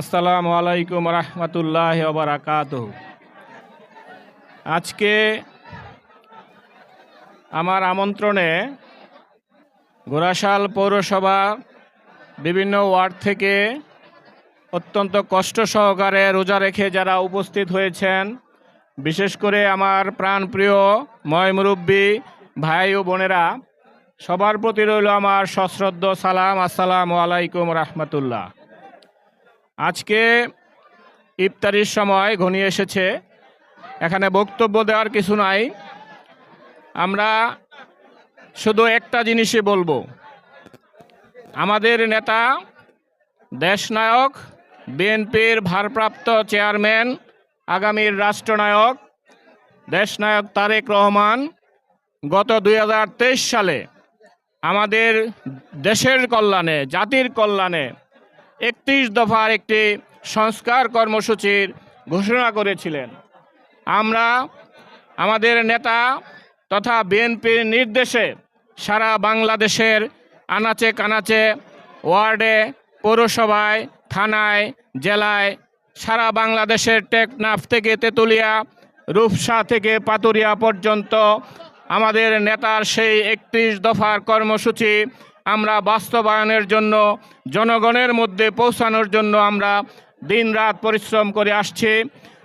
আসসালামু আলাইকুম রহমতুল্লাহ বারাকাত আজকে আমার আমন্ত্রণে গোরাশাল পৌরসভা বিভিন্ন ওয়ার্ড থেকে অত্যন্ত কষ্ট সহকারে রোজা রেখে যারা উপস্থিত হয়েছেন, বিশেষ করে আমার প্রাণপ্রিয় ময় মুরব্বী ভাই ও বোনেরা, সবার প্রতি রইল আমার সশ্রদ্ধ সালাম। আসসালামু আলাইকুম রহমতুল্লাহ। আজকে ইফতারির সময় ঘনিয়ে এসেছে। এখানে বক্তব্য দেওয়ার কিছু নাই। আমরা শুধু একটা জিনিসই বলব। আমাদের নেতা, দেশনায়ক, বিএনপির ভারপ্রাপ্ত চেয়ারম্যান, আগামীর রাষ্ট্রনায়ক, দেশনায়ক তারেক রহমান, গত দু হাজার তেইশ সালে আমাদের দেশের কল্যাণে, জাতির কল্যাণে একত্রিশ দফার একটি সংস্কার কর্মসূচির ঘোষণা করেছিলেন। আমরা আমাদের নেতা তথা বিএনপির নির্দেশে সারা বাংলাদেশের আনাচে কানাচে ওয়ার্ডে, পৌরসভায়, থানায়, জেলায়, সারা বাংলাদেশের টেকনাফ থেকে তেঁতুলিয়া, রূপসা থেকে পাতুরিয়া পর্যন্ত আমাদের নেতার সেই একত্রিশ দফার কর্মসূচি আমরা বাস্তবায়নের জন্য, জনগণের মধ্যে পৌঁছানোর জন্য আমরা দিনরাত পরিশ্রম করে আসছি।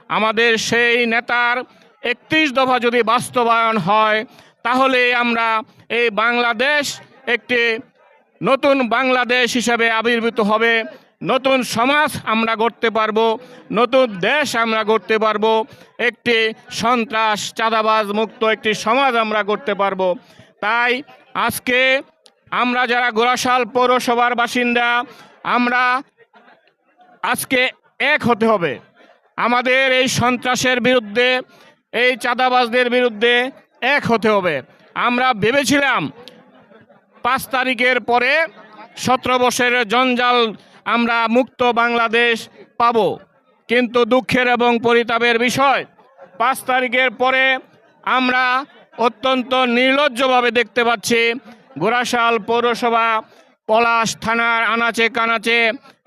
আমাদের সেই নেতার একত্রিশ দফা যদি বাস্তবায়ন হয়, তাহলে আমরা এই বাংলাদেশ একটি নতুন বাংলাদেশ হিসাবে আবির্ভূত হবে। নতুন সমাজ আমরা গড়তে পারব, নতুন দেশ আমরা গড়তে পারব, একটি সন্ত্রাস, চাঁদাবাজ মুক্ত একটি সমাজ আমরা গড়তে পারব। তাই আজকে আমরা যারা গোরাশাল পৌরসভার বাসিন্দা, আমরা আজকে এক হতে হবে। আমাদের এই সন্ত্রাসের বিরুদ্ধে, এই চাঁদাবাজদের বিরুদ্ধে এক হতে হবে। আমরা ভেবেছিলাম পাঁচ তারিখের পরে সতেরো বছরের জঞ্জাল আমরা মুক্ত বাংলাদেশ পাব। কিন্তু দুঃখের এবং পরিতাপের বিষয়, পাঁচ তারিখের পরে আমরা অত্যন্ত নির্লজ্জভাবে দেখতে পাচ্ছি গোরাশাল পৌরসভা, পলাশ থানার আনাচে কানাচে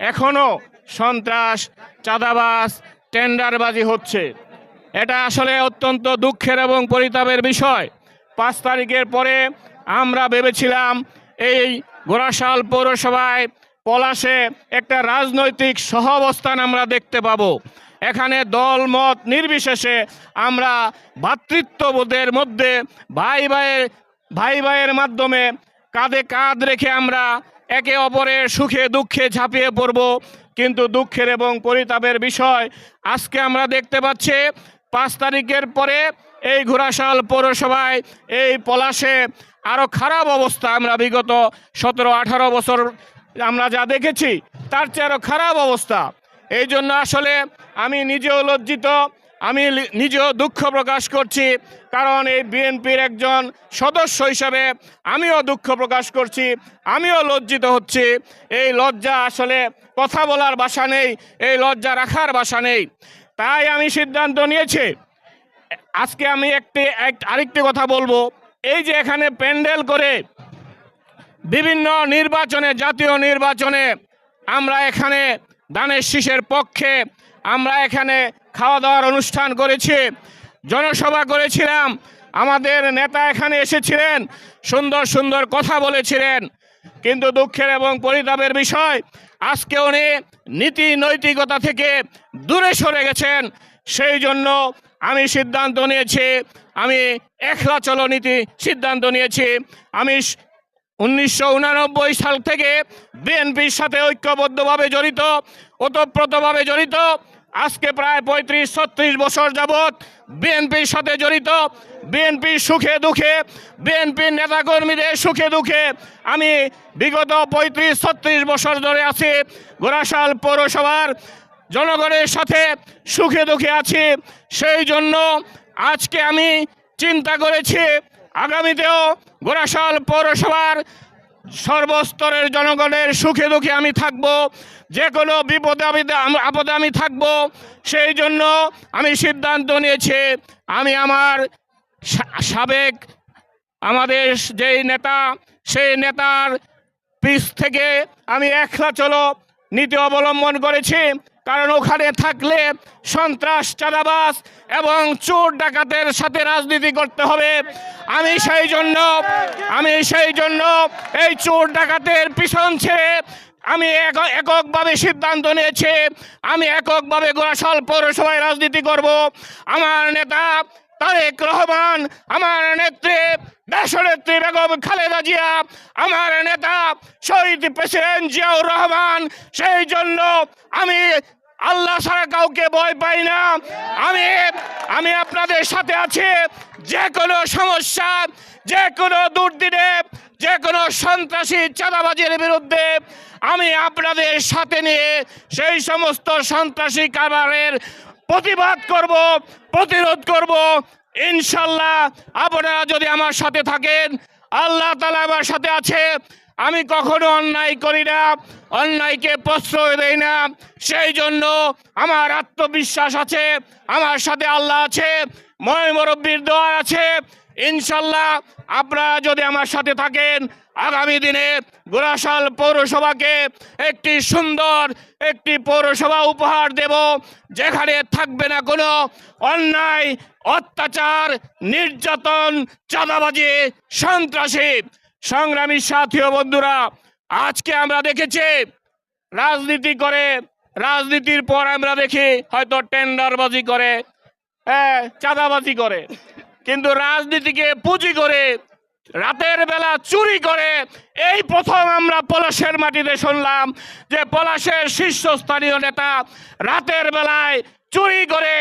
এখনও সন্ত্রাস চাঁদাবাস টেন্ডারবাজি হচ্ছে। এটা আসলে অত্যন্ত দুঃখের এবং পরিতাপের বিষয়। পাঁচ তারিখের পরে আমরা ভেবেছিলাম এই গোরাশাল পৌরসভায় পলাশে একটা রাজনৈতিক সহাবস্থান আমরা দেখতে পাবো। এখানে দল মত নির্বিশেষে আমরা ভ্রাতৃত্ববোধের মধ্যে ভাই ভাইয়ের ভাই ভাইয়ের মাধ্যমে কাঁধে কাঁধ রেখে আমরা একে অপরের সুখে, দুঃখে ঝাঁপিয়ে পড়ব। কিন্তু দুঃখের এবং পরিতাপের বিষয় আজকে আমরা দেখতে পাচ্ছি, পাঁচ তারিখের পরে এই ঘোড়াশাল পৌরসভায় এই পলাশে আরও খারাপ অবস্থা আমরা বিগত সতেরো, আঠারো বছর আমরা যা দেখেছি, তার চেয়ে আরও খারাপ অবস্থা। এই জন্য আসলে আমি নিজেও লজ্জিত আমি নিজেও দুঃখ প্রকাশ করছি, কারণ এই বিএনপির একজন সদস্য হিসাবে আমিও দুঃখ প্রকাশ করছি, আমিও লজ্জিত হচ্ছি। এই লজ্জা আসলে কথা বলার বাসা নেই, এই লজ্জা রাখার বাসা নেই। তাই আমি সিদ্ধান্ত নিয়েছি, আজকে আমি একটি, এক- আরেকটি কথা বলব। এই যে এখানে প্যান্ডেল করে বিভিন্ন নির্বাচনে, জাতীয় নির্বাচনে আমরা এখানে দানের শীষের পক্ষে আমরা এখানে খাওয়া দাওয়ার অনুষ্ঠান করেছি, জনসভা করেছিলাম, আমাদের নেতা এখানে এসেছিলেন, সুন্দর সুন্দর কথা বলেছিলেন। কিন্তু দুঃখের এবং পরিতাপের বিষয়, আজকে উনি নীতি নৈতিকতা থেকে দূরে সরে গেছেন। সেই জন্য আমি সিদ্ধান্ত নিয়েছি, আমি একলা চলো নীতি সিদ্ধান্ত নিয়েছি। আমি উনিশশো সাল থেকে বিএনপির সাথে ঐক্যবদ্ধভাবে জড়িত, ওতপ্রোতভাবে জড়িত আজকে প্রায় পঁয়ত্রিশ, ছত্রিশ বছর যাবৎ বিএনপির সাথে জড়িত, বিএনপির সুখে দুঃখে, বিএনপির নেতাকর্মীদের সুখে দুঃখে আমি বিগত পঁয়ত্রিশ, ছত্রিশ বছর ধরে আছি গোরাশাল পৌরসভার জনগণের সাথে সুখে দুঃখে আছি। সেই জন্য আজকে আমি চিন্তা করেছি, আগামীতেও গোরাশাল পৌরসভার সর্বস্তরের জনগণের সুখে দুঃখে আমি থাকব যে কোনো বিপদে আপদে আমি থাকব, সেই জন্য আমি সিদ্ধান্ত নিয়েছি, আমি আমার সাবেক আমাদের যেই নেতা, সেই নেতার পিছ থেকে আমি একলা চলো নীতি অবলম্বন করেছি। কারণ ওখানে থাকলে সন্ত্রাস চাঁদাবাস এবং চোর ডাকাতের সাথে রাজনীতি করতে হবে। আমি সেই জন্য, আমি সেই জন্য এই চোর ডাকাতের পিছন ছেড়ে আমি এক- এককভাবে সিদ্ধান্ত নিয়েছি, আমি এককভাবে গোরাশাল পৌরসভায় রাজনীতি করব। আমার নেতা তারেক রহমান, আমার নেত্রী দেশনেত্রী বেগম খালেদা জিয়া, আমার নেতা শহীদ প্রেসিডেন্ট জিয়াউর রহমান, সেই জন্য আমি আল্লাহ ছাড়া কাউকে ভয় পাই না। আমি আমি আপনাদের সাথে আছি। যে কোনো সমস্যা, যে কোনো দুর্দিনে, যে কোনো সন্ত্রাসী চাঁদাবাজির বিরুদ্ধে আমি আপনাদের সাথে নিয়ে সেই সমস্ত সন্ত্রাসী কারবারের প্রতিবাদ করব, প্রতিরোধ করব। ইনশাল্লাহ আপনারা যদি আমার সাথে থাকেন, আল্লাহ তালা আমার সাথে আছে। আমি কখনো অন্যায় করি না, অন্যায়কে প্রশ্রয় দেই না। সেই জন্য আমার আত্মবিশ্বাস আছে, আমার সাথে আল্লাহ আছে, ময় মুরব্বীর দোয়া আছে। ইনশাল্লাহ আপনারা যদি আমার সাথে থাকেন আগামী দিনে গোরাশাল পৌরসভাকে একটি সুন্দর একটি পৌরসভা উপহার দেব, যেখানে থাকবে না কোনো অন্যায়, অত্যাচার, নির্যাতন, চাঁদাবাজি, সন্ত্রাসী। সংগ্রামী সাথী বন্ধুরা, আজকে আমরা দেখেছি, রাজনীতি করে, রাজনীতির পর আমরা দেখি হয়তো টেন্ডারবাজি করে হ্যাঁ চাঁদাবাজি করে। কিন্তু রাজনীতিকে পুঁজি করে রাতের বেলা চুরি করে এই প্রথম আমরা পলাশের মাটিতে শুনলাম যে পলাশের শীর্ষস্থানীয় নেতা রাতের বেলায় চুরি করে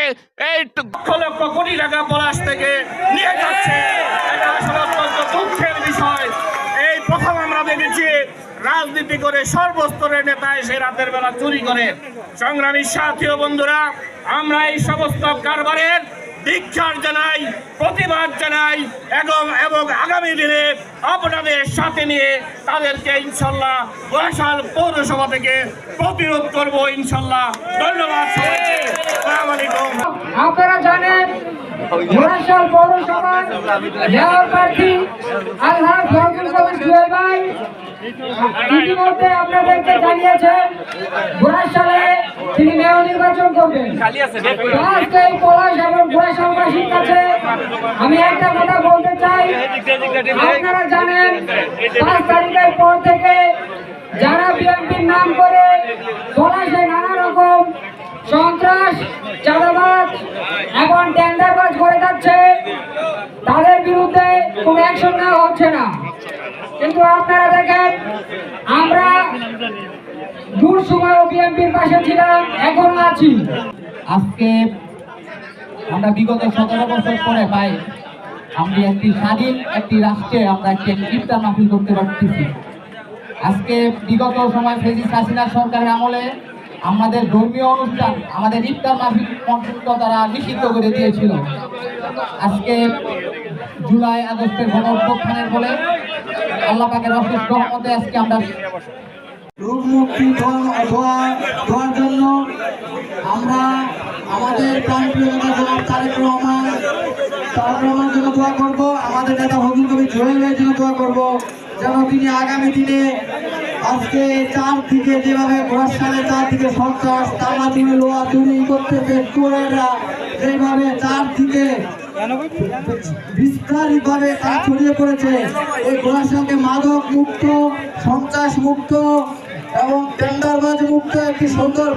এই লক্ষ লক্ষ কোটি টাকা পলাশ থেকে নিয়ে যাচ্ছে। দুঃখের বিষয়। এই প্রথম আমরা দেখেছি রাজনীতি করে সর্বস্তরের নেতা এসে রাতের বেলা চুরি করে। সংগ্রামী সাথী বন্ধুরা, আমরা এই সমস্ত কারবারের দীক্ষার জানাই, প্রতিবাদ জানাই, এবং এবং আগামী দিনে আপনাদের সাথে নিয়ে তাদেরকে ইনশাল্লাহ বয়সাল পৌরসভা থেকে প্রতিরোধ করব ইনশাল্লাহ। ধন্যবাদ আপনারা জানেন ইতিমধ্যে আপনাদেরকে জানিয়েছেন তিনি মেয়র নির্বাচন করবেন। আজকে এই পলাশ এবং ঘোড়াশালবাসীর কাছে আমি একটা কথা বলতে চাই। আপনারা জানেন পাঁচ তারিখের পর থেকে যারা বিএনপির নাম করে পলাশে নানা রকম সন্ত্রাস চাঁদাবাজ এবং টেন্ডারবাজ করে যাচ্ছে তাদের বিরুদ্ধে কোনো অ্যাকশন নেওয়া হচ্ছে না। কিন্তু আপনারা দেখেন আমরা দূর আজকে আমরা বিগত সতেরো বছর পরে পাই আমরা একটি স্বাধীন, একটি রাষ্ট্রে আমরা একটি ইফতার মাহফিল করতে পারতেছি। আজকে বিগত সময় ফেজিস হাসিনা সরকারের আমলে আমাদের ধর্মীয় অনুষ্ঠান, আমাদের ইফতার মাহফিল পর্যন্ত তারা নিষিদ্ধ করে দিয়েছিল। আজকে জুলাই আগস্টের গণ অভ্যুত্থানের ফলে আল্লাহ পাকের রহমতে আজকে আমরা রোগ মুক্তি দেওয়ার জন্য আমরা আমাদের প্রাণপ্রিয় নেতা জনাব জন্য দোয়া করব, আমাদের নেতা হজুর কবি জোহেলের জন্য দোয়া তিনি আগামী দিনে আজকে চার দিকে যেভাবে ঘোষালে চার দিকে সন্ত্রাস তামা চুরি লোয়া চুরি করতেছে, চোরেরা যেভাবে চার দিকে বিস্তারিত ভাবে তা ছড়িয়ে পড়েছে, এই ঘোড়াশালকে মাদক মুক্ত, সন্ত্রাস মুক্ত এবং টেন্ডারবাজ মুক্ত একটি সুন্দর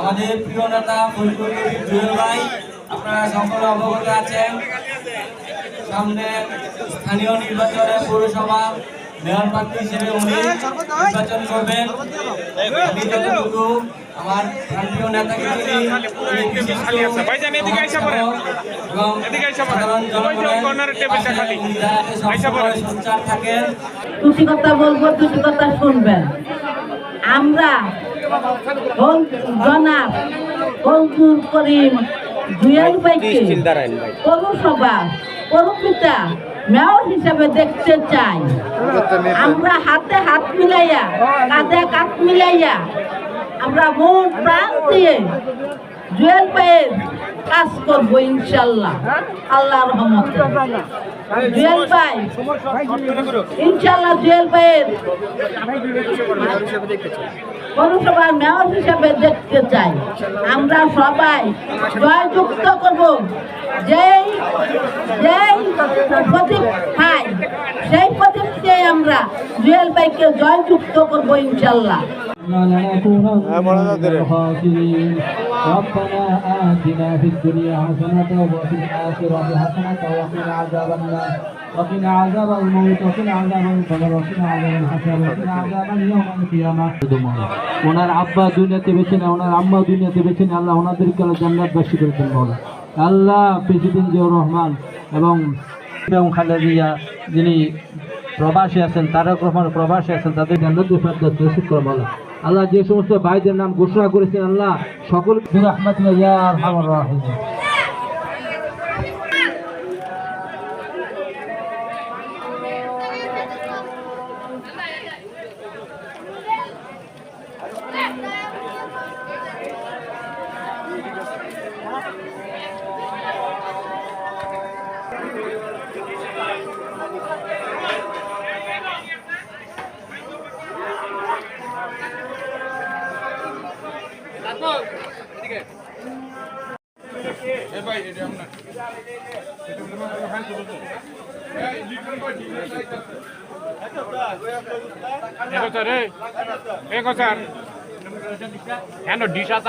আমাদের প্রিয় নেতা ফজলুল জুয়েল ভাই আপনারা সকলে অবগত আছেন। সামনে স্থানীয় নির্বাচনে পৌরসভা মেয়র প্রার্থী হিসেবে উনি নির্বাচন করবেন। আমি যতটুকু আমার প্রিয় নেতাকে সোচ্চার থাকেন। কথা বলব কথা শুনবেন। আমরা জনাব ফজলুল করিম জুয়েল ভাইকে পৌরসভা পৌরপিতা মেয়র হিসাবে দেখতে চাই। আমরা হাতে হাত মিলাইয়া কাঁধে কাঁধ মিলাইয়া আমরা মন প্রাণ দিয়ে জুয়েল ভাইয়ের কাজ করবো ইনশাল্লাহ আল্লাহ রহমতে জুয়েল ভাই ইনশাল্লাহ জুয়েল ভাইয়ের পৌরসভার মেয়র হিসাবে দেখতে চাই আমরা সবাই জয়যুক্ত করব যেই যেই প্রতীক পাই সেই প্রতীককে আমরা জুয়েল ভাইকে জয়যুক্ত করবো ইনশাল্লাহ ربنا آتنا في الدنيا حسنة وفي الآخرة حسنة وقنا عذاب النار وقنا عذاب الموت وقنا عذاب القبر وقنا عذاب الحساب وقنا عذاب يوم القيامة ওনার আব্বা দুনিয়াতে বেছে নেয় ওনার আম্মা দুনিয়াতে বেছে নেয় আল্লাহ ওনাদেরকে আল্লাহ জান্নাত বাসী করে দেন মৌলা আল্লাহ প্রেসিডেন্ট জিয়াউর রহমান এবং এবং খালেদিয়া যিনি প্রবাসী আছেন তারক রহমান প্রবাসী আছেন তাদের জান্নাত তৌফিক করে বলা আল্লাহ যে সমস্ত ভাইদের নাম ঘোষণা করেছেন আল্লাহ সকল রহমাতুল্লাহ ইয়া আরহামার রাহিম হ্যাঁ ডিশ আছে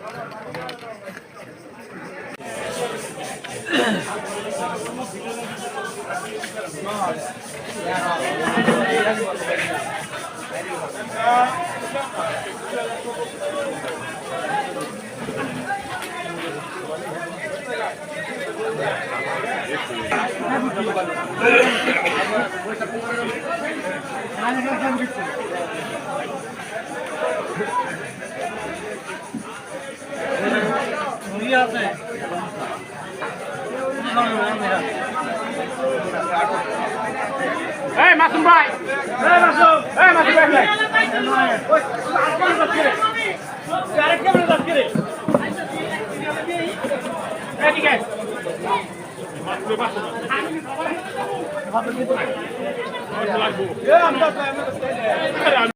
হ্যাঁ ডিশ এই মাসুম ভাই। এই মাসুম। এই মাসুম ভাই। এদিকে